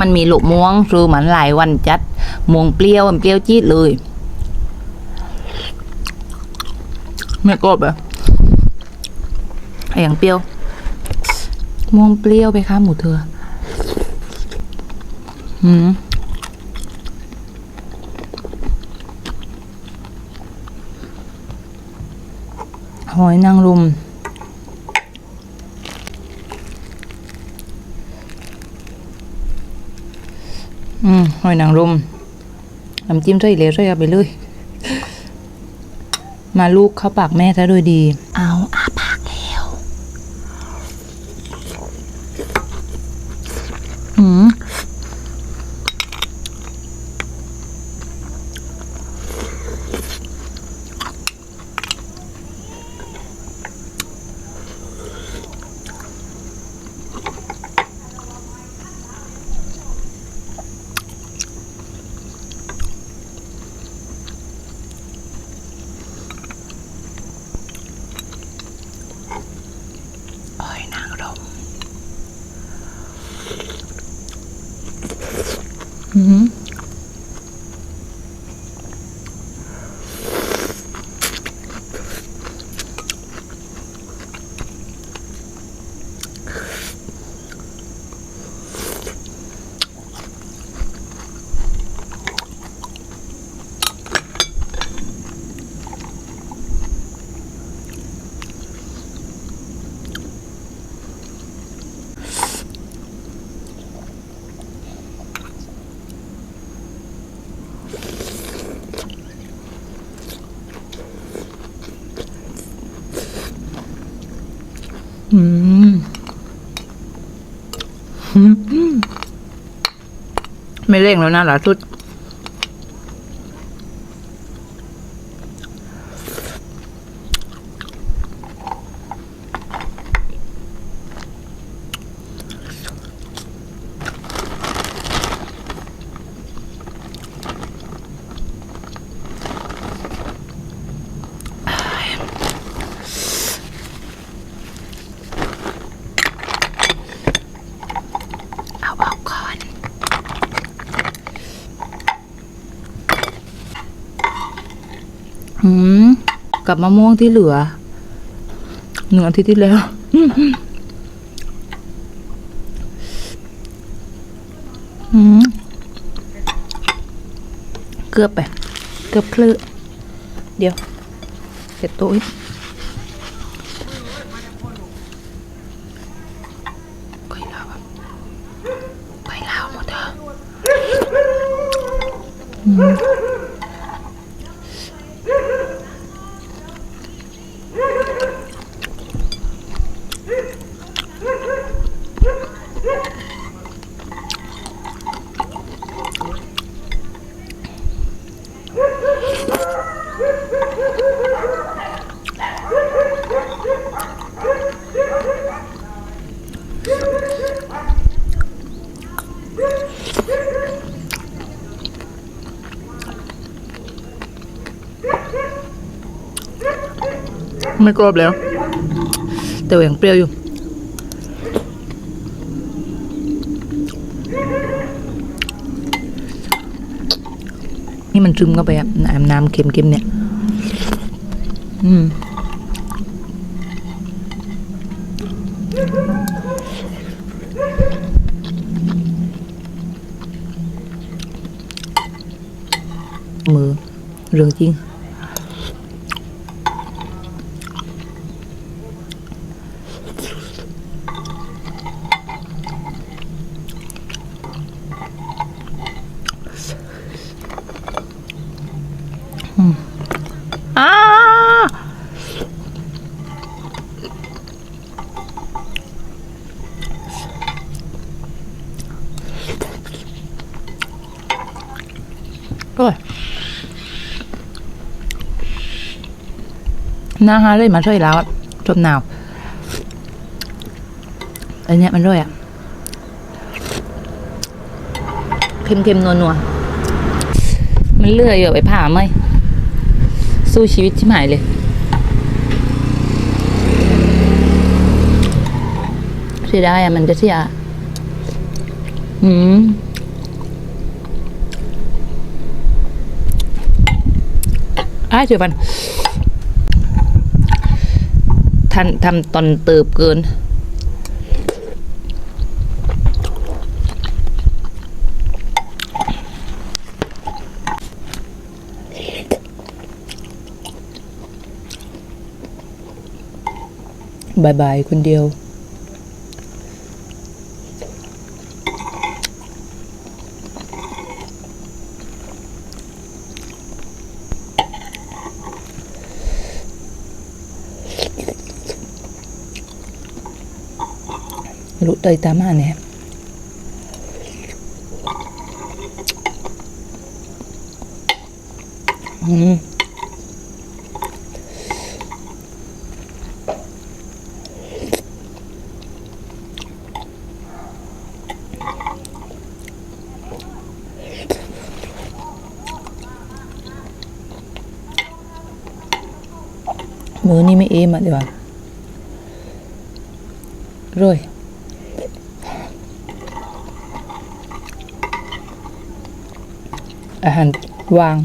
มันมีหลบม่วงคือเหมันหลายวันจัดม่วงเปรี้ยวเปรี้ยวจี๊ดเลยไม่กรอบอะไออย่างเปรี้ยวม่วงเปรี้ยวไปค่ะหมูเธอหืมหอยนางรม อืมหอยนางรมน้ำจิ้มใส่เหลวใส่เอาไปเลย มาลูกเข้าปากแม่ซะโดยดี เอาอาปากแล้วอืม อืมอืมอืม ไม่เร่งแล้วนะหลาสุด เอกก่อนอืมกับมะม่วงที่เหลือหนึ่งอาทิตย์ที่แล้วอืมเกือบไป เกือบคลือเดี๋ยวเสร็จโต๊ะกก้อยลาว ไปลาวหมดเถอะ ไม่กรอบแล้ว แต่ว่ายังเปรี้ยวอยู่ นี่มันซึมเข้าไปอะน้ำน้ำเค็มๆเนี่ย อืมมือเรื่องจริง อ้า โอ้ยน้าฮาเลยมาช่วยแล้วจนหนาวอันเนี้ยมันด้วยอะเค็มๆนัวๆมันเลื่อยอยู่ไปผ่าไหมสู้ชีวิตที่หมายเลย เสียดายอะมันจะเสียอืม อ้ายเดี๋ยวมันท่านทำตอนเติบเกิน บายบายคนเดียว ไม่รู้ใจตามาเนี่ยอืมมือนี่ไม่เอมอะเดี๋ยวรวย อาหารวาง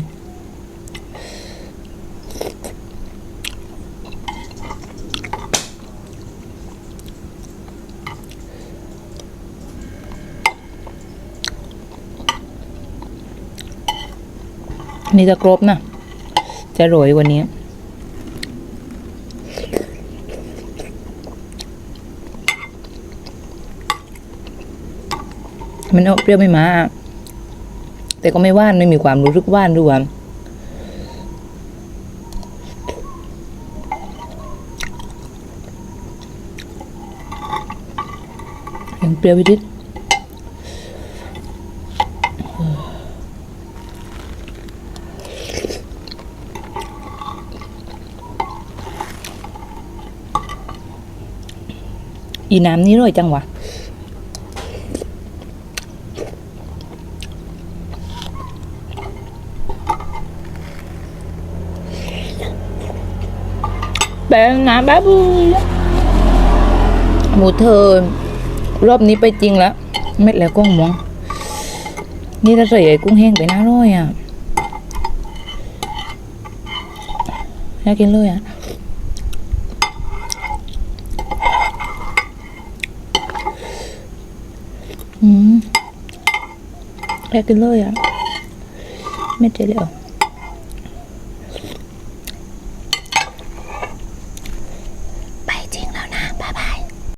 นี่จะครบนะ จะโรยวันนี้มันเอาเปรี้ยวไม่มา แต่ก็ไม่ว่านไม่มีความรู้สึกว่านด้วยยังเปรี้ยวไปนิดอีน้ำนี้อร่อยจังวะ bạn nà bá vui á một thờ รอบนี้ไปจริงแล้วเม็ดแล้วกุ้งมอง นี่ถ้าใส่ไอ้กุ้งแห้งไปน่าร่อยอะน่ากินเลยอะอืมน่ากกินเลยอะไม่เจ๋งเลย